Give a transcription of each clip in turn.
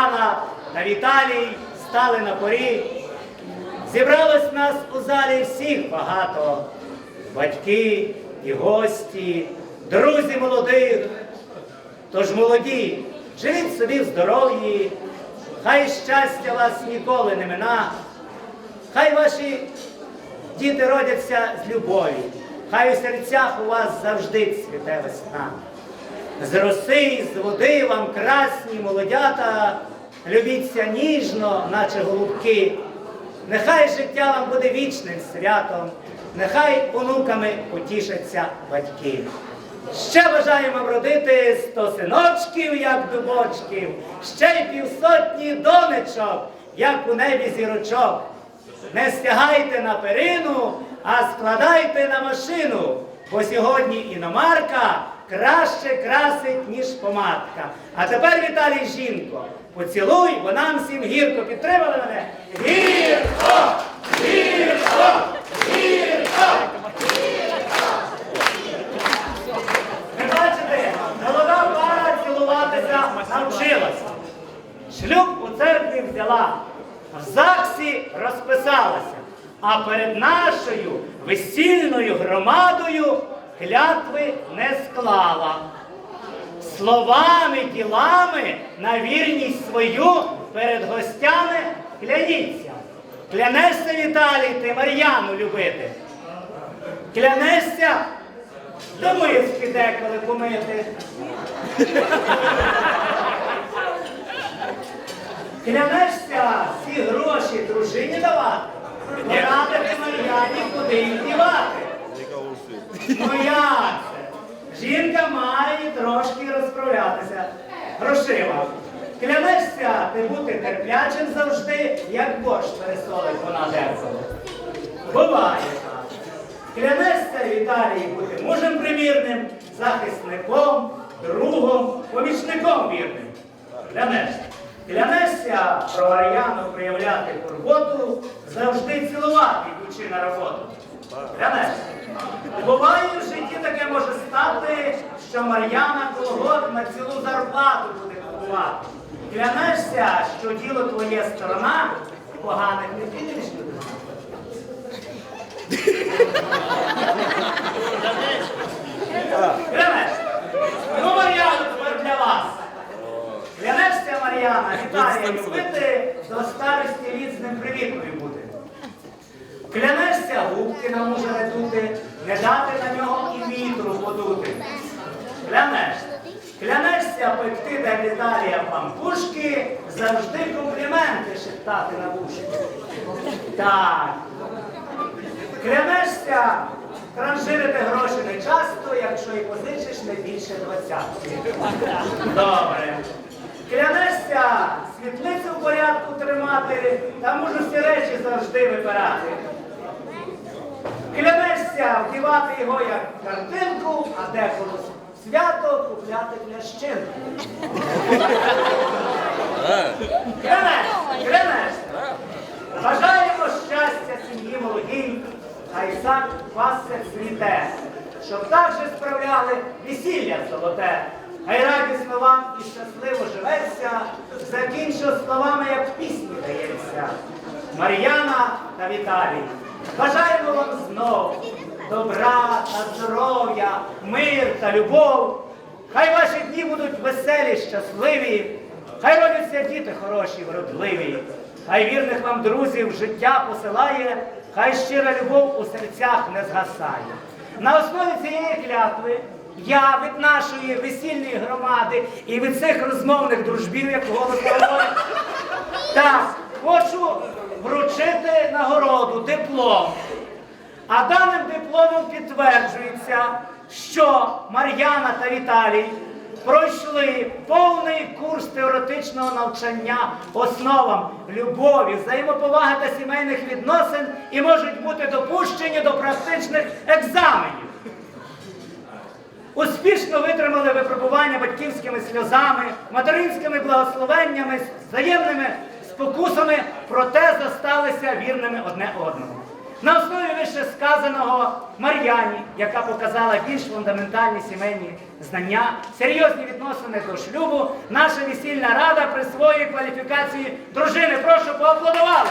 Мар'яна та Віталій стали на порі. Зібралось нас у залі всіх багато. Батьки і гості, друзі молодих. Тож молоді, живіть собі в здоров'ї, хай щастя вас ніколи не мина, хай ваші діти родяться з любові, хай у серцях у вас завжди цвіте весна. З роси, з води вам красні молодята, любіться ніжно, наче голубки. Нехай життя вам буде вічним святом, нехай онуками потішаться батьки. Ще бажаємо вам родити сто синочків, як дубочків, ще й півсотні донечок, як у небі зірочок. Не стягайте на перину, а складайте на машину, бо сьогодні іномарка краще красить, ніж помадка. А тепер, Віталій, жінко, поцілуй, бо нам всім гірко підтримали мене. Гірко! Гірко! Гірко! Ви бачите, молода пара цілуватися навчилася. Шлюб у церкві взяла, в ЗАГСі розписалася, а перед нашою весільною громадою клятви не склала. Словами, ділами на вірність свою перед гостями кляніться. Клянешся, Віталій, ти Мар'яну любити. Клянешся, до миски деколи помити. Клянешся всі гроші дружині давати, не радити Мар'яні, куди їх дівати. Це? Жінка має трошки розправлятися грошима. Клянешся ти бути терплячим завжди, як борщ пересолить вона деколи. Буває так. Клянешся, Віталій, бути мужем примірним, захисником, другом, помічником вірним. Клянешся. Клянешся про Ар'яну проявляти турботу, завжди цілувати, йдучи на роботу. Клянешся. Буває в житті таке може стати, що Мар'яна колгот на цілу зарплату буде купувати. Клянешся, що діло твоє сторона, поганих не підеш. Клянешся. Ну, Мар'яна, тепер для вас. Клянешся, Мар'яна, Віталія любити, до старості літ з ним привітною бути. Клянешся губки на мужа не дути, не дати на нього і вітру подути. Клянешся. Пекти для Віталія пампушки, завжди компліменти шептати на вуші. Так. Клянешся транжирити гроші не часто, якщо і позичиш не більше двадцятки. Добре. Клянешся світлицю в порядку тримати, та можу всі речі завжди вибирати. Клянешся вдівати його як картинку, а деколи свято купляти плящинку. Клянешся, клянешся. Бажаємо щастя сім'ї молодій, хай сам пасся цвіте, щоб так же справляли весілля золоте. Хай радісно вам і щасливо живеться, закінчу словами, як пісні дається. Мар'яна та Віталій. Бажаємо вам знов добра та здоров'я, мир та любов. Хай ваші дні будуть веселі, щасливі, хай родяться діти хороші, вродливі, хай вірних вам друзів життя посилає, хай щира любов у серцях не згасає. На основі цієї клятви я від нашої весільної громади і від цих розмовних дружбів, як голос так, хочу вручити нагороду, диплом. А даним дипломом підтверджується, що Мар'яна та Віталій пройшли повний курс теоретичного навчання основам любові, взаємоповаги та сімейних відносин і можуть бути допущені до практичних екзаменів. Успішно витримали випробування батьківськими сльозами, материнськими благословеннями, взаємними спокусами, проте зосталися вірними одне одному. На основі вище сказаного Мар'яні, яка показала більш фундаментальні сімейні знання, серйозні відносини до шлюбу, наша весільна рада присвоює кваліфікації дружини. Прошу поаплодували.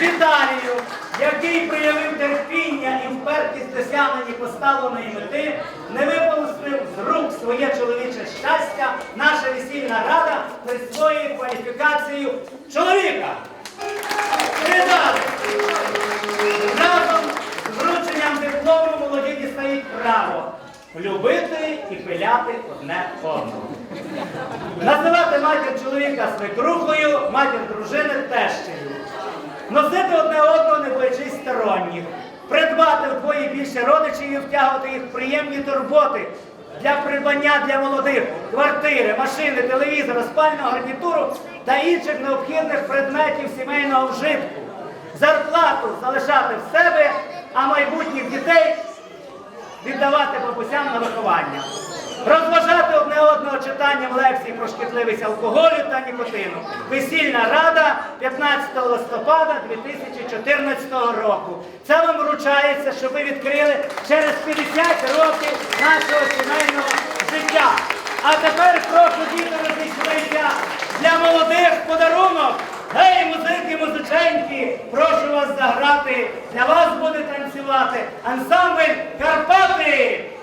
Віталію, який проявив терпіння і впертість досягненні поставленої мети, не випустив з рук своє чоловіче щастя, наша весільна рада присвоює кваліфікацію чоловіка. Разом з врученням диплому молоді дістають право любити і пиляти одне одного. Називати матір чоловіка свекрухою, матір дружини тещею. Носити одне одного, не боячись сторонніх. Придбати вдвоє більше родичів і втягувати їх в приємні турботи для придбання для молодих квартири, машини, телевізора, спального гарнітуру та інших необхідних предметів сімейного вжитку. Зарплату залишати в себе, а майбутніх дітей віддавати бабусям на виховання, розважати одне одного читанням лекцій про шкідливість алкоголю та нікотину. Весільна рада 15 листопада 2014 року. Це вам вручається, щоб ви відкрили через 50 років нашого сімейного життя. А тепер прошу діти розійшлися для молодих подарунок. Гей, музики, музиченьки, прошу вас заграти. Для вас буде танцювати ансамбль Карпати.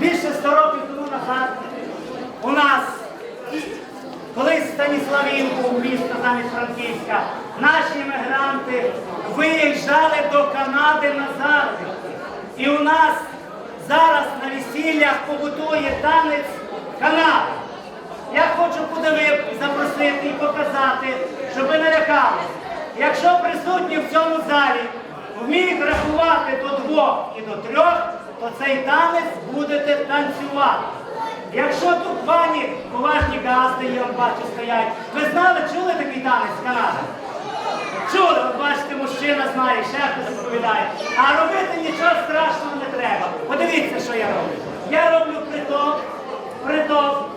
Більше 100 років тому назад у нас Колись Станіславів був місто замість Франківська. Наші емігранти виїжджали до Канади назавжди. І у нас зараз на весіллях побутує танець Канади. Я хочу подивити, запросити і показати, щоб ви не лякалися. Якщо присутні в цьому залі вміють рахувати до двох і до трьох, то цей танець будете танцювати. Якщо тут пані поважні газди, я вам бачу, стоять, ви знали, чули такий танець з Канади? Чули, от бачите, мужчина знає, ще хтось розповідає. А робити нічого страшного не треба. Подивіться, що я роблю. Я роблю приток, приток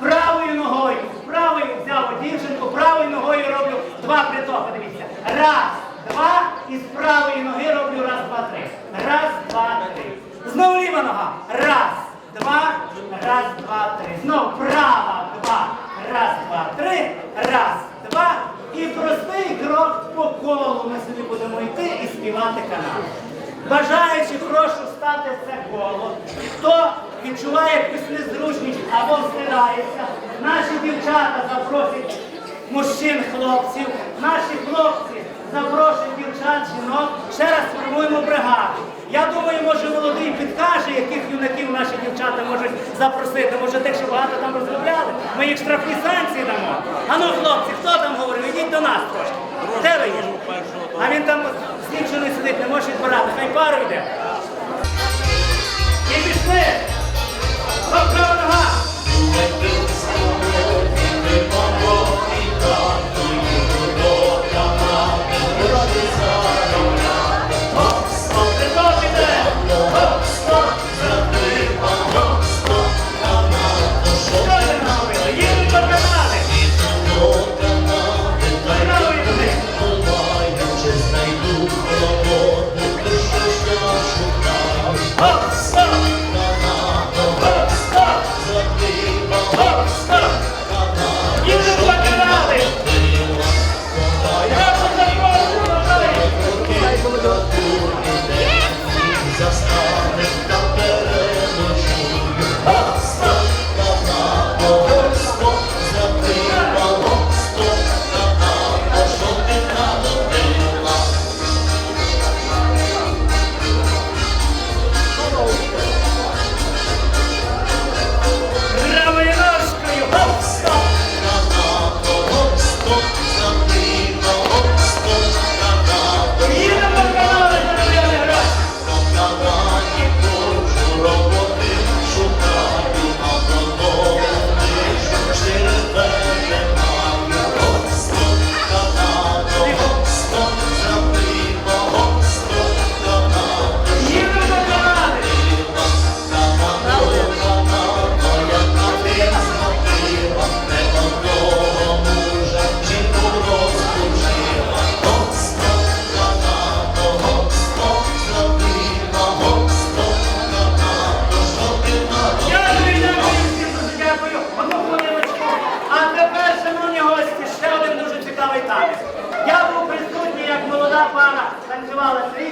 правою ногою. Правою взяв дівчинку, правою ногою роблю два притоки. Дивіться. Раз, два, і з правої ноги роблю раз, два, три. Раз, два, три. Знову ліва нога. Раз, два, раз, два, три. Знову права, два, раз, два, три. Раз, два. І простий крок по колу ми собі будемо йти і співати канал. Бажаючи, прошу стати це коло. Хто відчуває якусь незручність або встидається, наші дівчата запросять мужчин, хлопців, наші хлопці запрошують дівчат, жінок. Ще раз формуємо бригаду. Я думаю, може молодий підкаже, яких юнаків наші дівчата можуть запросити. Може тих, що багато там розмовляли. Ми їх штрафні санкції дамо. А ну, хлопці, хто там говорив? Ідіть до нас трошки. Де ви є? А він там слідчений сидить, не може відбирати. Хай пару йде. І пішли. Хоп, права нога.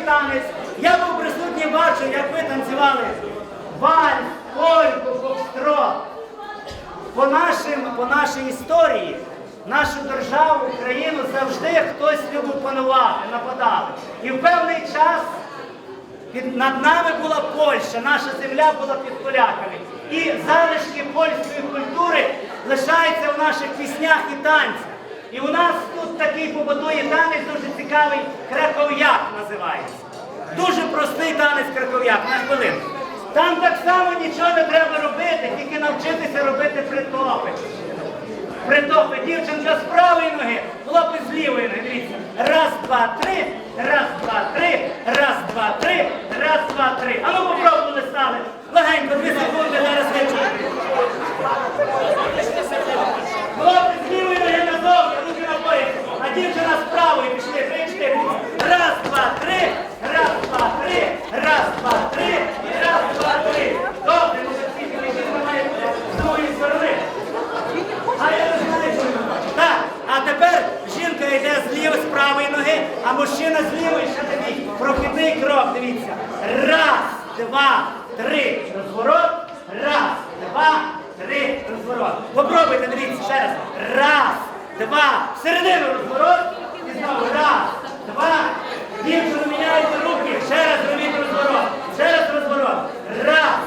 Танець. Я був присутній, бачу, як ви танцювали вальс, польку, фокстрот. По, нашим, по нашій історії, нашу державу, Україну завжди хтось любив панувати, нападали. І в певний час під, над нами була Польща, наша земля була під поляками. І залишки польської культури лишаються в наших піснях і танцях. І у нас тут такий побутує танець дуже цікавий, краков'як називається. Дуже простий танець краков'як, на хвилинку. Там так само нічого не треба робити, тільки навчитися робити притопи. Притопи, дівчинка з правої ноги, хлопець з лівої ноги. Дивіться. Раз, два, три, раз, два, три, раз, два, три, раз, два, три. А ну попробували стали. Легенько, дві секунди, зараз не чути. Хлопець з лівої ноги назовні, руки на пояс. А дівчина з правої пішли, три, чотири. Раз, два, три, раз, два, три, раз, два, три, раз, два, три. Добре, може всі не має бути з другої сторони. А я не знаю, що ви бачите. Так, а тепер жінка йде з лівої, з правої ноги, а мужчина з лівої ще такий прохідний крок, дивіться. Раз, два, три, розворот, Попробуйте, дивіться ще раз. Раз, два, всередину розворот. І знову раз, два. Дівчину міняєте руки. Ще раз робіть розворот. Ще раз розворот. Раз,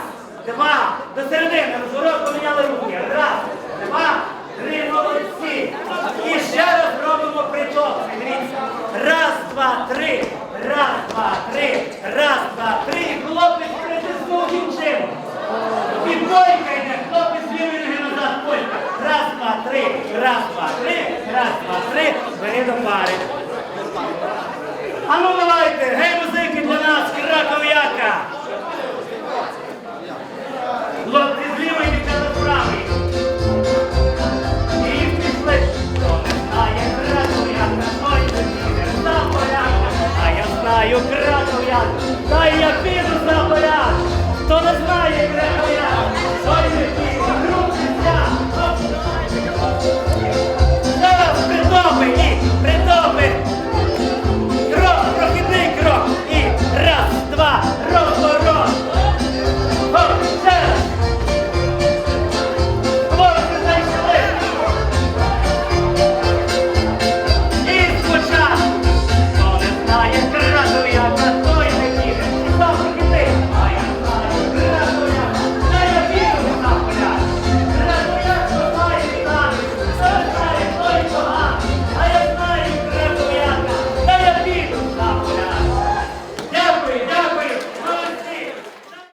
два. До середини розворот поміняли руки. Раз, два, три, молодці. І ще раз робимо приток. Дивіться. Раз, два, три. Раз, два, три. Раз, два, три. І Хлопець притиснув дівчину. І полька йде, хлопець лівої ноги назад, полька. Раз, два, три, раз, два, три, раз, два, три, бери до пари. А ну давайте, гей, музики для нас, краков'яка. Хлопці з лівої, дівчата з правої. І пішли. Хто не знає краков'яка, той не піде. А я знаю краков'яка, та я піду за поляка. Хто не знає краков'яка,